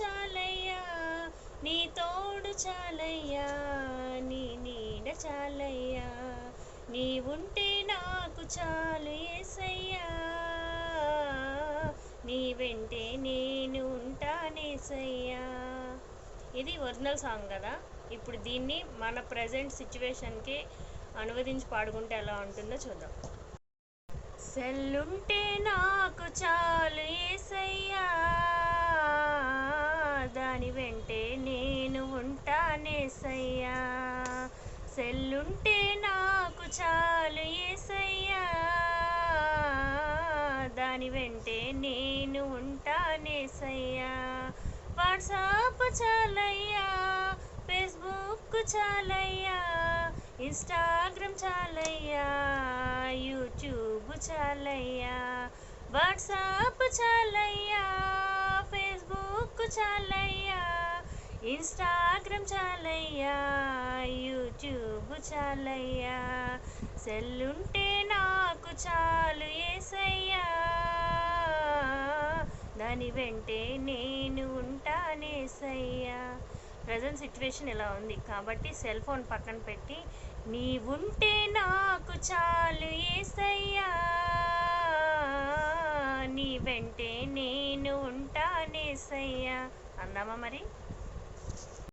చాలయ్యా నీ తోడు చాలయ్యా నీ నీడ చాలయ్యా నీ ఉంటే నాకు చాలు ఏసయ్యా. నీ వెంటే నేను ఉంటానేసయ్యా ఇది ఒరిజినల్ సాంగ్ కదా? ఇప్పుడు దీన్ని మన ప్రజెంట్ సిచ్యువేషన్కి అనువదించి పాడుకుంటే ఎలా ఉంటుందో చూద్దాం. సెల్లుంటే నాకు చాలు ఏసయ్యా. దాని వెంటే నేను ఉంటానేసయ్యా సెల్లుంటే నాకు చాలు ఏసయ్యా దాని వెంటే నేను ఉంటానేసయ్యా వాట్సాప్ చాలయ్యా ఫేస్బుక్ చాలయ్యా ఇన్స్టాగ్రామ్ చాలయ్యా యూట్యూబ్ చాలయ్యా. వాట్సాప్ చాలయ్యా ఫేస్బుక్ చాలయ్యా. ఇన్స్టాగ్రామ్ చాలయ్యా యూట్యూబ్ చాలయ్యా సెల్లుంటే నాకు చాలు ఏసయ్యా. దాని వెంటే నేను ఉంటానేసయ్యా ప్రజెంట్ సిచ్యువేషన్ ఇలా ఉంది కాబట్టి సెల్ ఫోన్ పక్కన పెట్టి నీ ఉంటే నాకు చాలు ఏసయ్యా. నీ వెంటే నేను ఉంటానేసయ్యా అందామా మరి?